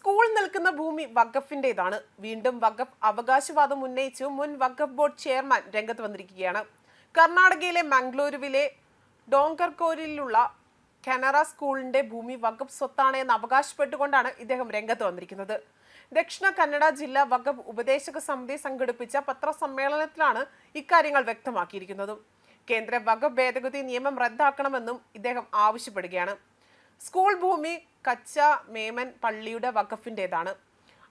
School നിൽക്കുന്ന ഭൂമി വഖഫിന്റേതാണ്. വീണ്ടും വഖഫ് അവകാശവാദം ഉന്നയിച്ച് മുൻ വഖഫ് ബോർഡ് ചെയർമാൻ രംഗത്ത് വന്നിരിക്കുകയാണ്. കർണാടകയിലെ മംഗളൂരുവിലെ ഡോങ്കർകോരിലുള്ള കനറ സ്കൂളിന്റെ ഭൂമി വഖഫ് സ്വത്താണ് എന്ന് അവകാശപ്പെട്ടുകൊണ്ടാണ് ഇദ്ദേഹം രംഗത്ത് വന്നിരിക്കുന്നത്. ദക്ഷിണ കന്നഡ ജില്ലാ വഖഫ് ഉപദേശക സമിതി സംഘടിപ്പിച്ച പത്രസമ്മേളനത്തിലാണ് ഇക്കാര്യങ്ങൾ വ്യക്തമാക്കിയിരിക്കുന്നത്. കേന്ദ്ര വഖഫ് ഭേദഗതി നിയമം റദ്ദാക്കണമെന്നും ഇദ്ദേഹം ആവശ്യപ്പെടുകയാണ്. സ്കൂൾ ഭൂമി കച്ച മേമൻ പള്ളിയുടെ വഖഫിന്റേതാണ്.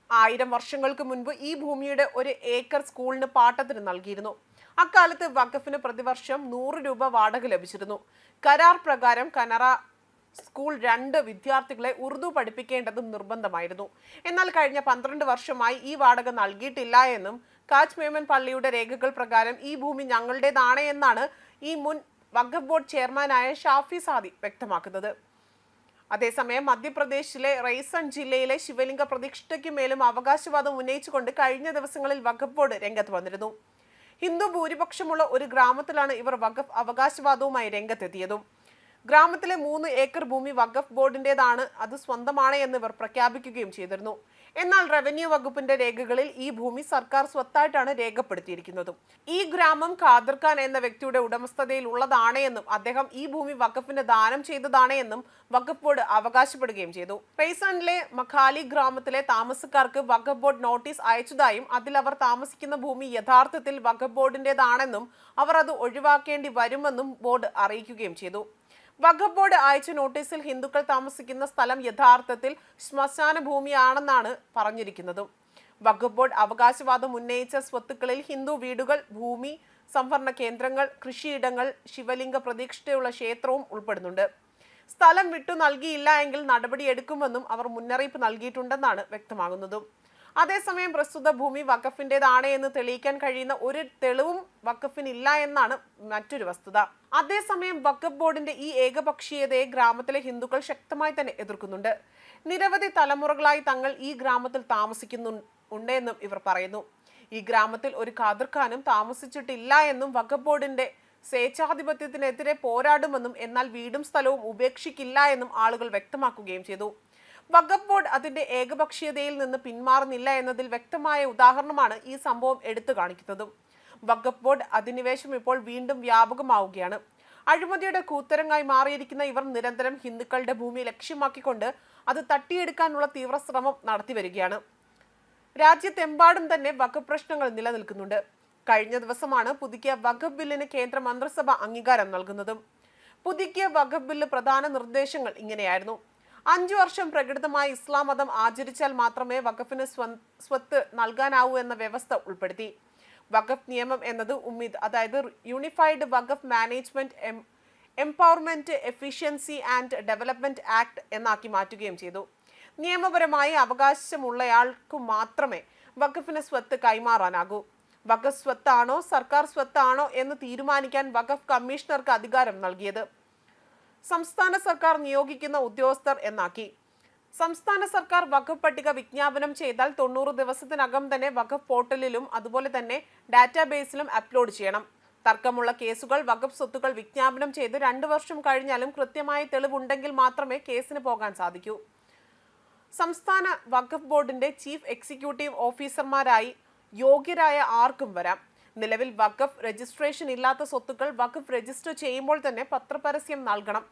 ആയിരം വർഷങ്ങൾക്ക് മുൻപ് ഈ ഭൂമിയുടെ ഒരു ഏക്കർ സ്കൂളിന് പാട്ടത്തിന് നൽകിയിരുന്നു. അക്കാലത്ത് വഖഫിന് പ്രതിവർഷം നൂറ് രൂപ വാടക ലഭിച്ചിരുന്നു. കരാർ പ്രകാരം കനറ സ്കൂൾ രണ്ട് വിദ്യാർത്ഥികളെ ഉറുദു പഠിപ്പിക്കേണ്ടതും നിർബന്ധമായിരുന്നു. എന്നാൽ കഴിഞ്ഞ പന്ത്രണ്ട് വർഷമായി ഈ വാടക നൽകിയിട്ടില്ല എന്നും കാച്ച് മേമൻ പള്ളിയുടെ രേഖകൾ പ്രകാരം ഈ ഭൂമി ഞങ്ങളുടേതാണ് എന്നാണ് ഈ മുൻ വഖഫ് ബോർഡ് ചെയർമാനായ ഷാഫി സാദി വ്യക്തമാക്കുന്നത്. അതേസമയം മധ്യപ്രദേശിലെ റൈസൺ ജില്ലയിലെ ശിവലിംഗ പ്രതിഷ്ഠയ്ക്ക് മേലും അവകാശവാദം ഉന്നയിച്ചുകൊണ്ട് കഴിഞ്ഞ ദിവസങ്ങളിൽ വഖഫ് ബോർഡ് രംഗത്ത് വന്നിരുന്നു. ഹിന്ദു ഭൂരിപക്ഷമുള്ള ഒരു ഗ്രാമത്തിലാണ് ഇവർ വഖഫ് അവകാശവാദവുമായി രംഗത്തെത്തിയതും. ഗ്രാമത്തിലെ മൂന്ന് ഏക്കർ ഭൂമി വഖഫ് ബോർഡിന്റെതാണ് അത് സ്വന്തമാണ് എന്ന് ഇവർ പ്രഖ്യാപിക്കുകയും ചെയ്തിരുന്നു. എന്നാൽ റവന്യൂ വകുപ്പിന്റെ രേഖകളിൽ ഈ ഭൂമി സർക്കാർ സ്വത്തായിട്ടാണ് രേഖപ്പെടുത്തിയിരിക്കുന്നത്. ഈ ഗ്രാമം ഖാദർ ഖാൻ എന്ന വ്യക്തിയുടെ ഉടമസ്ഥതയിൽ ഉള്ളതാണ് എന്നും അദ്ദേഹം ഈ ഭൂമി വഖഫിന് ദാനം ചെയ്തതാണ് എന്നും വഖഫ് ബോർഡ് അവകാശപ്പെടുകയും ചെയ്തു. റൈസണിലെ മഖാലി ഗ്രാമത്തിലെ താമസക്കാർക്ക് വഖഫ് ബോർഡ് നോട്ടീസ് അയച്ചതായും അതിൽ അവർ താമസിക്കുന്ന ഭൂമി യഥാർത്ഥത്തിൽ വഖഫ് ബോർഡിന്റേതാണെന്നും അവർ അത് ഒഴിവാക്കേണ്ടി വരുമെന്നും ബോർഡ് അറിയിക്കുകയും ചെയ്തു. വഖഫ് ബോർഡ് അയച്ച നോട്ടീസിൽ ഹിന്ദുക്കൾ താമസിക്കുന്ന സ്ഥലം യഥാർത്ഥത്തിൽ ശ്മശാന ഭൂമിയാണെന്നാണ് പറഞ്ഞിരിക്കുന്നത്. വഖഫ് ബോർഡ് അവകാശവാദം ഉന്നയിച്ച സ്വത്തുക്കളിൽ ഹിന്ദു വീടുകൾ ഭൂമി സംഭരണ കേന്ദ്രങ്ങൾ കൃഷിയിടങ്ങൾ ശിവലിംഗ പ്രതീക്ഷയുള്ള ക്ഷേത്രവും ഉൾപ്പെടുന്നുണ്ട്. സ്ഥലം വിട്ടു നൽകിയില്ല എങ്കിൽ നടപടിയെടുക്കുമെന്നും അവർ മുന്നറിയിപ്പ് നൽകിയിട്ടുണ്ടെന്നാണ് വ്യക്തമാകുന്നതും. അതേസമയം പ്രസ്തുത ഭൂമി വഖഫിന്റെതാണ് എന്ന് തെളിയിക്കാൻ കഴിയുന്ന ഒരു തെളിവും വഖഫിനില്ല എന്നാണ് മറ്റൊരു വസ്തുത. അതേസമയം വഖഫ് ബോർഡിന്റെ ഈ ഏകപക്ഷീയതയെ ഗ്രാമത്തിലെ ഹിന്ദുക്കൾ ശക്തമായി തന്നെ എതിർക്കുന്നുണ്ട്. നിരവധി തലമുറകളായി തങ്ങൾ ഈ ഗ്രാമത്തിൽ താമസിക്കുന്നു എന്നും ഇവർ പറയുന്നു. ഈ ഗ്രാമത്തിൽ ഒരു ഖാദർഖാനും താമസിച്ചിട്ടില്ല എന്നും വഖഫ് ബോർഡിന്റെ സ്വേച്ഛാധിപത്യത്തിനെതിരെ പോരാടുമെന്നും എന്നാൽ വീടും സ്ഥലവും ഉപേക്ഷിക്കില്ല എന്നും ആളുകൾ വ്യക്തമാക്കുകയും ചെയ്തു. വഖഫ് ബോർഡ് അതിന്റെ ഏകപക്ഷീയതയിൽ നിന്ന് പിന്മാറുന്നില്ല എന്നതിൽ വ്യക്തമായ ഉദാഹരണമാണ് ഈ സംഭവം എടുത്തു കാണിക്കുന്നത്. വഖഫ് ബോർഡ് അധിനിവേശം ഇപ്പോൾ വീണ്ടും വ്യാപകമാവുകയാണ്. അഴിമതിയുടെ കൂത്തരങ്ങായി മാറിയിരിക്കുന്ന ഇവർ നിരന്തരം ഹിന്ദുക്കളുടെ ഭൂമി ലക്ഷ്യമാക്കിക്കൊണ്ട് അത് തട്ടിയെടുക്കാനുള്ള തീവ്രശ്രമം നടത്തി വരികയാണ് രാജ്യത്തെമ്പാടും തന്നെ വഖഫ് പ്രശ്നങ്ങൾ നിലനിൽക്കുന്നുണ്ട്. കഴിഞ്ഞ ദിവസമാണ് പുതുക്കിയ വഖഫ് ബില്ലിന് കേന്ദ്ര മന്ത്രിസഭ അംഗീകാരം നൽകുന്നതും. പുതുക്കിയ വഖഫ് ബില്ല് പ്രധാന നിർദ്ദേശങ്ങൾ ഇങ്ങനെയായിരുന്നു. അഞ്ചു വർഷം പ്രകടിതമായി ഇസ്ലാം മതം ആചരിച്ചാൽ മാത്രമേ വഖഫിന് സ്വ- സ്വത്ത് നൽകാനാവൂ എന്ന വ്യവസ്ഥ ഉൾപ്പെടുത്തി. വഖഫ് നിയമം എന്നത് ഉമ്മീദ് അതായത് unified Waqf management empowerment efficiency and development act എന്നാക്കി മാറ്റുകയും ചെയ്തു. നിയമപരമായി അവകാശമുള്ളയാൾക്കു മാത്രമേ വഖഫിന് സ്വത്ത് കൈമാറാനാകൂ. വഖഫ് സ്വത്താണോ സർക്കാർ സ്വത്താണോ എന്ന് തീരുമാനിക്കാൻ വഖഫ് കമ്മീഷണർക്ക് അധികാരം നൽകിയത്. സംസ്ഥാന സർക്കാർ നിയോഗിക്കുന്ന ഉദ്യോഗസ്ഥർ എന്നാക്കി. സംസ്ഥാന സർക്കാർ വഖഫ് പട്ടിക വിജ്ഞാപനം ചെയ്താൽ തൊണ്ണൂറ് ദിവസത്തിനകം തന്നെ വഖഫ് പോർട്ടലിലും അതുപോലെ തന്നെ ഡാറ്റാബേസിലും അപ്ലോഡ് ചെയ്യണം. തർക്കമുള്ള കേസുകൾ വഖഫ് സ്വത്തുക്കൾ വിജ്ഞാപനം ചെയ്ത് രണ്ടു വർഷം കഴിഞ്ഞാലും കൃത്യമായ തെളിവുണ്ടെങ്കിൽ മാത്രമേ കേസിന് പോകാൻ സാധിക്കൂ. സംസ്ഥാന വഖഫ് ബോർഡിന്റെ ചീഫ് എക്സിക്യൂട്ടീവ് ഓഫീസർമാരായി യോഗ്യരായ ആർക്കും വരാം. നിലവിൽ വഖഫ് രജിസ്ട്രേഷൻ ഇല്ലാത്ത സ്വത്തുക്കൾ വഖഫ് രജിസ്റ്റർ ചെയ്യുമ്പോൾ തന്നെ പത്രപരസ്യം നൽകണം.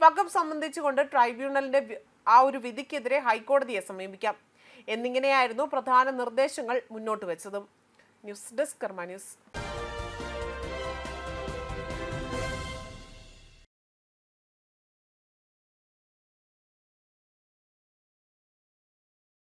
വഖഫ് സംബന്ധിച്ചുകൊണ്ട് ട്രൈബ്യൂണലിന്റെ ആ ഒരു വിധിക്കെതിരെ ഹൈക്കോടതിയെ സമീപിക്കാം. എന്നിങ്ങനെയായിരുന്നു പ്രധാന നിർദ്ദേശങ്ങൾ മുന്നോട്ട് വെച്ചതും. News desk Karma news.